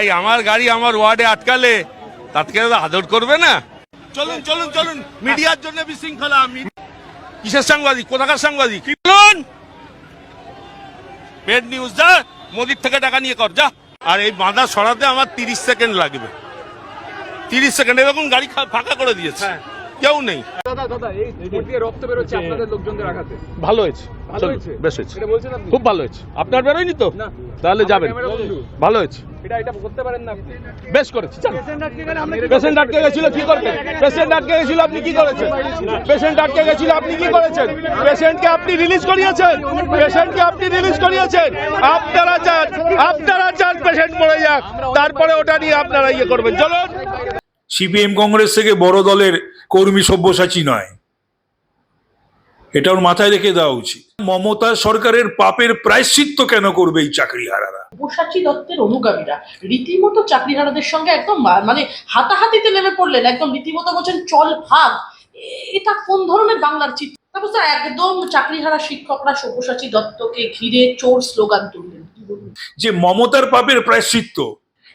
ভাই আমার গাড়ি আমার ওয়ার্ডে আটকালে তাকে আদর করবে না? চলুন চলুন চলুন। মিডিয়ার জন্য বিশৃঙ্খলা আমি কিসের সাংবাদিক? কোথাকার সাংবাদিক? কি বলুন পেড নিউজ যা। মোদির থেকে টাকা নিয়ে কর যা। আর এই বাঁধা সরাতে আমার তিরিশ সেকেন্ড লাগবে। তিরিশ সেকেন্ড এরকম গাড়ি ফাঁকা করে দিয়েছে। কেউ নেই। দাদা দাদা এই দিয়ে রক্ত বেরোচ্ছে আপনাদের লোকজনদের আঘাতে। ভালো হয়েছে। ভালো হয়েছে? বেশ হয়েছে। এটা বলছেন আপনি? খুব ভালো হয়েছে। আপনার বেরোয়নি তো? না। তাহলে যাবেন। ভালো হয়েছে। এটা এটা করতে পারেন না আপনি। বেশ করেছে পেশেন্ট আটকে গেছিল কি পেশেন্ট আটকে গেছিল আপনি কি করেছেন? পেশেন্ট আটকে গেছিল আপনি কি করেছেন? পেশেন্টকে আপনি রিলিজ করিয়েছেন? পেশেন্টকে আপনি রিলিজ করিয়েছেন? আপনারা চান আপনারা চান পেশেন্ট মরে যাক। তারপরে ওটা নিয়ে আপনারা ইয়ে করবেন। চলুন। সিপিএম কংগ্রেস থেকে বড় দলের কর্মী সব্যসাচী নয়। এটা ওর মাথায় রেখে দেওয়া উচিত। মমতা সরকারের পাপের প্রায়শ্চিত্ত কেন করবে এই চাকরিহারারা? সব্যসাচী দত্তের অনুগামীরা রীতিমতো চাকরিহারাদের সঙ্গে একদম মানে হাতাহাতিতে নেমে পড়লেন একদম রীতিমতো বলছেন চল ভাগ। এটা কোন ধরনের বাংলার চিত্র? তারপর একদম চাকরিহারা শিক্ষকরা সব্যসাচী দত্তকে ঘিরে চোর স্লোগান তুললেন। যে মমতার পাপের প্রায়শ্চিত্ত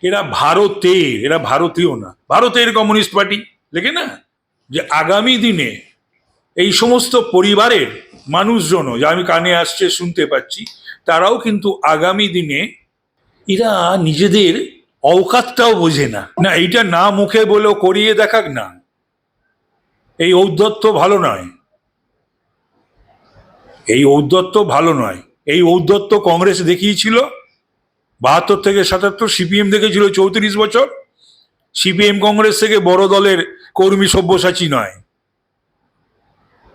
এরা ভারতের, এরা ভারতীয় না। ভারতের কমিউনিস্ট পার্টি, লেখে না? যে আগামী দিনে এই সমস্ত পরিবারের মানুষজনও, যা আমি কানে আসছে, শুনতে পাচ্ছি, তারাও কিন্তু আগামী দিনে এরা নিজেদের অওকাতটাও বোঝে না। না, এইটা না মুখে বলেও করিয়ে দেখাক না। এই ঔদ্ধত্য ভালো নয়। এই ঔদ্ধত্য ভালো নয়। এই ঔদ্ধত্য কংগ্রেস দেখিয়েছিল বাহাত্তর থেকে সাতাত্তর, সিপিএম দেখেছিল চৌত্রিশ বছর। সিপিএম কংগ্রেস থেকে বড় দলের কর্মী সব্যসাচী নয়।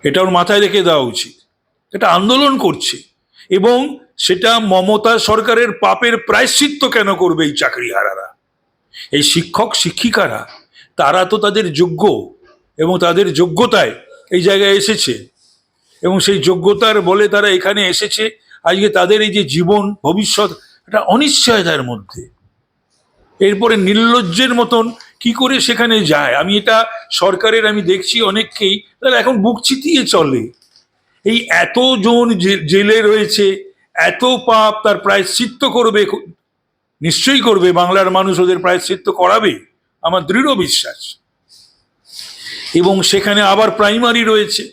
এটা ওর মাথায় রেখে দেওয়া উচিত। এটা আন্দোলন করছে। এবং সেটা মমতা সরকারের পাপের প্রায়শ্চিত্ত কেন করবে এই চাকরিহারারা? এই শিক্ষক, শিক্ষিকারা, তারা তো তাদের যোগ্য এবং তাদের যোগ্যতায় এই জায়গায় এসেছে। এবং সেই যোগ্যতার বলে তারা এখানে এসেছে। আজকে তাদের এই যে জীবন, ভবিষ্যৎ একটা অনিশ্চয়তার মধ্যে। এরপরে নির্লজ্জের মতন কি করে সেখানে যায়? আমি এটা সরকারের, আমি দেখছি অনেককেই, তারা এখন বুক চিতিয়ে চলে। এই এতজন জেলে রয়েছে, এত পাপ তার প্রায়শ্চিত্ত করবে নিশ্চয়ই করবে, বাংলার মানুষ ওদের প্রায়শ্চিত্ত করাবে, আমার দৃঢ় বিশ্বাস। এবং সেখানে আবার প্রাইমারি রয়েছে।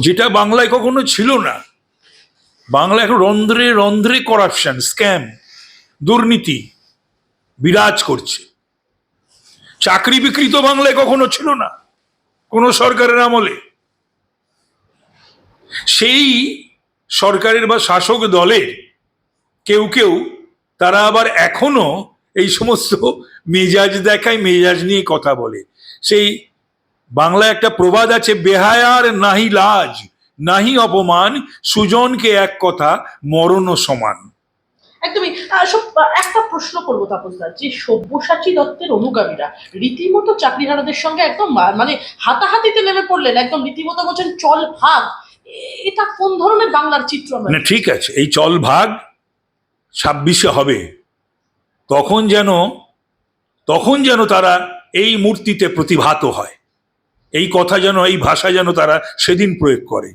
যেটা বাংলায় কখনো ছিল না। বাংলা এখন রন্ধ্রে রন্ধ্রে করাপশন স্ক্যাম দুর্নীতি বিরাজ করছে। চাকরি বিক্রি তো বাংলায় কখনো ছিল না, কোনো সরকারের আমলে। সেই সরকারের বা শাসক দলের কেউ কেউ, তারা আবার এখনও এই সমস্ত মেজাজ দেখায়, মেজাজ নিয়ে কথা বলে। সেই বাংলায় একটা প্রবাদ আছে, বেহায়ার নাহি লাজ। নাহি অপমান সুজনকে এক কথা মরণ সমান। একদমই। একটা প্রশ্ন করব তাপসদা যে সব্যসাচী দত্তের অনুগামীরা রীতিমতো চাকরিহারাদের সঙ্গে একদম মানে হাতাহাতিতে নেমে পড়লেন একদম রীতিমতো বলছেন চল ভাগ। এটা কোন ধরনের বাংলার চিত্র আমরা না ঠিক আছে এই চল ভাগ ছাব্বিশে হবে। তখন যেন তখন যেন তারা এই মূর্তিতে প্রতিভাত হয়। এই কথা যেন এই ভাষা যেন তারা সেদিন প্রয়োগ করে।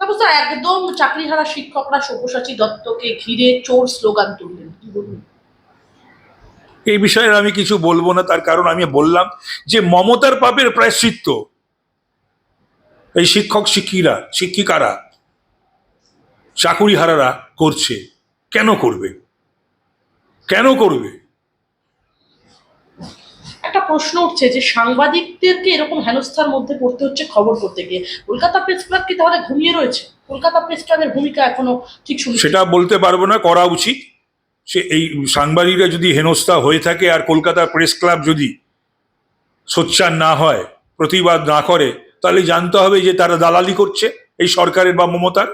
তারপর স্যার একদম চাকরিহারা শিক্ষকরা সব্যসাচী দত্তকে ঘিরে চোর স্লোগান তুললেন। কি বলবেন? এই বিষয়ে আমি কিছু বলব না, তার কারণ আমি বললাম যে মমতার পাপের প্রায়শ্চিত্ত এই শিক্ষক শিক্ষিরা শিক্ষিকারা, চাকুরিহারারা করছে। কেন করবে? কেন করবে? একটা প্রশ্ন উঠছে যে সাংবাদিকদেরকে এরকম হেনস্থার মধ্যে পড়তে হচ্ছে খবর করতে গিয়ে। কলকাতা প্রেস ক্লাব কি তাহলে ঘুমিয়ে রয়েছে? কলকাতা প্রেস ক্লাবের ভূমিকা এখনও ঠিক শুনি সেটা বলতে পারব না করা উচিত। সে এই সাংবাদিকরা যদি হেনস্থা হয়ে থাকে আর কলকাতা প্রেস ক্লাব যদি সোচ্চার না হয় প্রতিবাদ না করে তাহলে জানতে হবে যে তারা দালালি করছে এই সরকারের বা মমতার।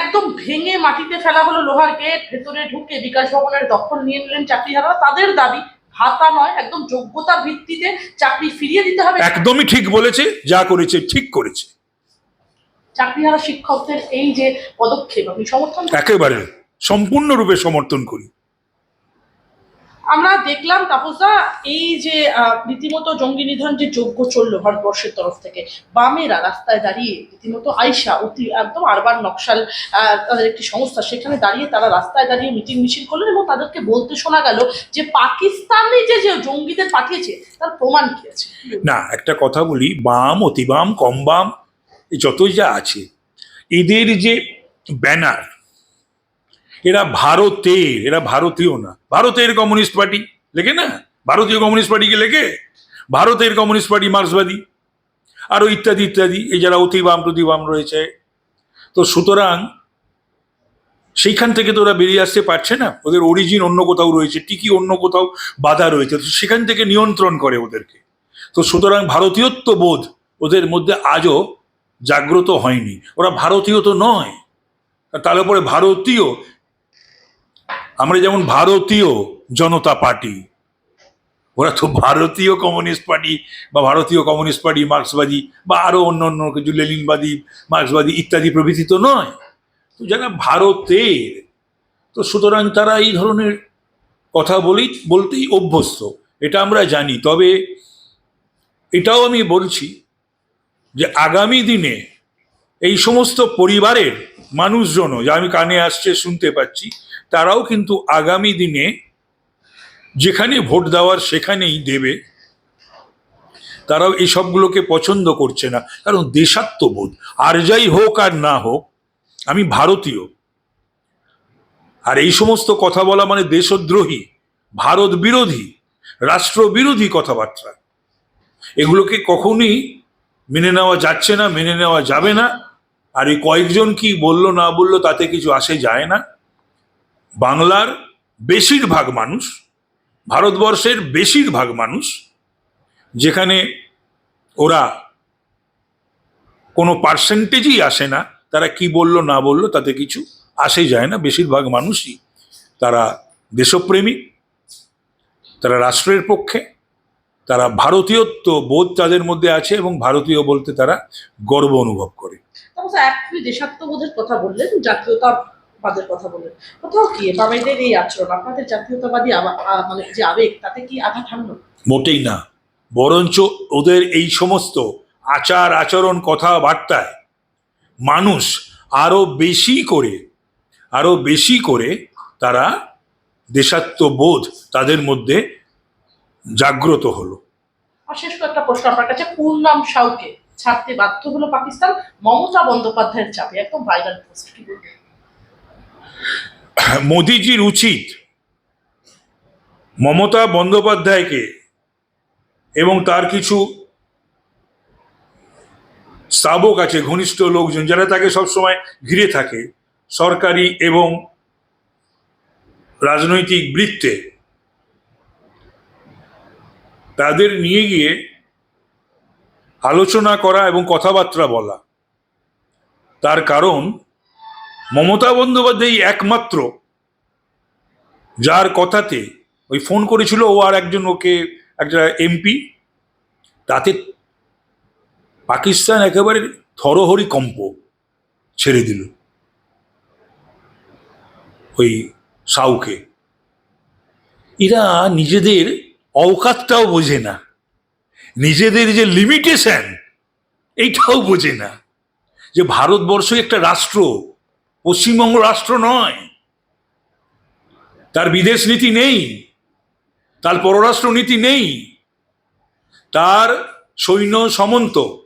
একদম ভেঙে মাটিতে ফেলা হলো লোহার গেট ভেতরে ঢুকে বিকাশ ভবনের দখল নিয়ে নিলেন চাকরিহারা। তাদের দাবি ভাতা নয় একদম যোগ্যতা ভিত্তিতে চাকরি ফিরিয়ে দিতে হবে। একদমই ঠিক বলেছে যা করেছে ঠিক করেছে। চাকরিহারা শিক্ষকদের এই যে পদক্ষেপ আপনি সমর্থন একেবারে সম্পূর্ণরূপে সমর্থন করি। আমরা দেখলাম তাপসদা, এই যে রীতিমতো জঙ্গি নিধন যে যজ্ঞ চলল ভারতবর্ষের তরফ থেকে, বামেরা রাস্তায় দাঁড়িয়ে রীতিমতো আইসা অতি, একদম আরবার নকশাল তাদের একটি সংস্থা, সেখানে দাঁড়িয়ে তারা রাস্তায় দাঁড়িয়ে মিটিং মিছিল করলেন এবং তাদেরকে বলতে শোনা গেল যে পাকিস্তানে যে যে জঙ্গিদের পাঠিয়েছে, তার প্রমাণ কি আছে? না, একটা কথা বলি, বাম, অতি বাম, কম বাম যতই যা আছে, এদের যে ব্যানার এরা ভারতের, এরা ভারতীয় না। ভারতের কমিউনিস্ট পার্টি, লেখে না? ভারতীয় কমিউনিস্ট পার্টিকে লেখে? ভারতের কমিউনিস্ট পার্টি মার্ক্সবাদী। আরও ইত্যাদি ইত্যাদি। এই যারা অতি বাম প্রতি বাম রয়েছে। তো সুতরাং সেইখান থেকে তো ওরা বেরিয়ে আসতে পারছে না। ওদের অরিজিন অন্য কোথাও রয়েছে। টিকি অন্য কোথাও বাধা রয়েছে। তো সেখান থেকে নিয়ন্ত্রণ করে ওদেরকে। তো সুতরাং ভারতীয়ত্ব বোধ ওদের মধ্যে আজও জাগ্রত হয়নি। ওরা ভারতীয় তো নয়। তার উপরে ভারতীয় আমরা যেমন ভারতীয় জনতা পার্টি, ওরা তো ভারতীয় কমিউনিস্ট পার্টি বা ভারতীয় কমিউনিস্ট পার্টি, মার্ক্সবাদী বা আরও অন্য অন্য কিছু লেলিনবাদী মার্ক্সবাদী ইত্যাদি প্রভৃতি তো নয়। তো যারা ভারতের, তো সুতরাং তারা এই ধরনের কথা বলেই বলতেই অভ্যস্ত। এটা আমরা জানি। তবে এটাও আমি বলছি যে আগামী দিনে এই সমস্ত পরিবারের মানুষজনও, যা আমি কানে আসছে, শুনতে পাচ্ছি তারাও কিন্তু আগামী দিনে যেখানে ভোট দেওয়ার সেখানেই দেবে। তারাও এসবগুলোকে পছন্দ করছে না। কারণ দেশাত্মবোধ, আর যাই হোক আর না হোক, আমি ভারতীয়। আর এই সমস্ত কথা বলা মানে দেশদ্রোহী, ভারত বিরোধী রাষ্ট্রবিরোধী কথাবার্তা। এগুলোকে কখনই মেনে নেওয়া যাচ্ছে না, মেনে নেওয়া যাবে না। আর এই কয়েকজন কি বলল না বলল তাতে কিছু আসে যায় না। বাংলার বেশিরভাগ মানুষ, ভারতবর্ষের বেশিরভাগ মানুষ, যেখানে ওরা কোনো পার্সেন্টেজই আসে না, তারা কি বলল, না বলল, তাতে কিছু আসে যায় না। বেশিরভাগ মানুষই তারা দেশপ্রেমী, তারা রাষ্ট্রের পক্ষে, তারা ভারতীয়ত্ব বোধ তাদের মধ্যে আছে এবং ভারতীয় বলতে তারা গর্ব অনুভব করে। দেশাত্মবোধের কথা বললেন জাতীয়তাবাদের কথা বললেন কোথাও কি বামেদের এই আচরণ? আপনাদের জাতীয়তাবাদী মানে যে আবেগ তাতে কি আঘাত হানলো? মোটেই না। বরঞ্চ ওদের এই সমস্ত আচার আচরণ কথাবার্তায় মানুষ আরও বেশি করে আরও বেশি করে তারা দেশাত্মবোধ তাদের মধ্যে জাগ্রত হলো। আর শেষ কয়েকটা প্রশ্ন আপনার কাছে পূর্ণাম সাউকে ছাড়তে বাধ্য হলো পাকিস্তান? মমতা বন্দ্যোপাধ্যায়ের চাপে একদম ভাইরাল পোস্ট? মোদিজির উচিত মমতা বন্দ্যোপাধ্যায়কে এবং তার কিছু স্তাবক আছে, ঘনিষ্ঠ লোকজন, যারা তাকে সবসময় ঘিরে থাকে, সরকারি এবং রাজনৈতিক বৃত্তে। তাদের নিয়ে গিয়ে আলোচনা করা এবং কথাবার্তা বলা। তার কারণ মমতা বন্দ্যোপাধ্যায় একমাত্র যার কথাতে ওই ফোন করেছিল, ও আর একজন ওকে, একটা এমপি। তাতে পাকিস্তান একেবারে থরহরি কম্প ছেড়ে দিল ওই সাউকে। এরা নিজেদের অওকাতটাও বোঝে না। নিজেদের যে লিমিটেশন এইটাও বোঝে না। যে ভারতবর্ষ একটা রাষ্ট্র পশ্চিমবঙ্গ রাষ্ট্র নয়। তার বিদেশ নীতি নেই। তার পররাষ্ট্র নীতি নেই। তার সৈন্য সমন্ত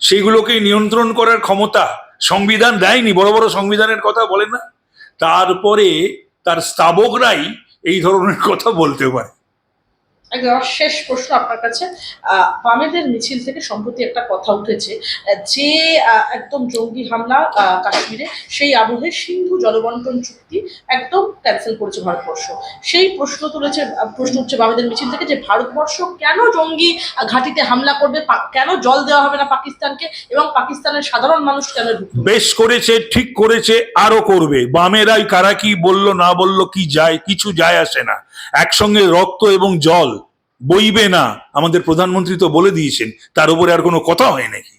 সেগুলোকে নিয়ন্ত্রণ করার ক্ষমতা সংবিধান দেয়নি। বড় বড় সংবিধানের কথা বলে না। তারপরে তার স্তাবকরাই এই ধরনের কথা বলতে পারে। একদম শেষ প্রশ্ন আপনার কাছে। বামেদের মিছিল থেকে সম্প্রতি একটা কথা উঠেছে যে একদম জঙ্গি হামলা কাশ্মীরে সেই আবহে সিন্ধু জলবন্টন চুক্তি একদম ক্যান্সেল করেছে ভারতবর্ষ। সেই প্রশ্ন তুলেছে প্রশ্ন উঠছে বামেদের মিছিল থেকে যে ভারতবর্ষ কেন জঙ্গি ঘাঁটিতে হামলা করবে? কেন জল দেওয়া হবে না পাকিস্তানকে? এবং পাকিস্তানের সাধারণ মানুষ কেন বেশ করেছে ঠিক করেছে আরও করবে। বামেরাই কারা কি বলল না বলল কি যায় কিছু যায় আসে না। একসঙ্গে রক্ত এবং জল বইবে না, আমাদের প্রধানমন্ত্রী তো বলে দিয়েছেন, তার উপরে আর কোনো কথা হয় নাকি?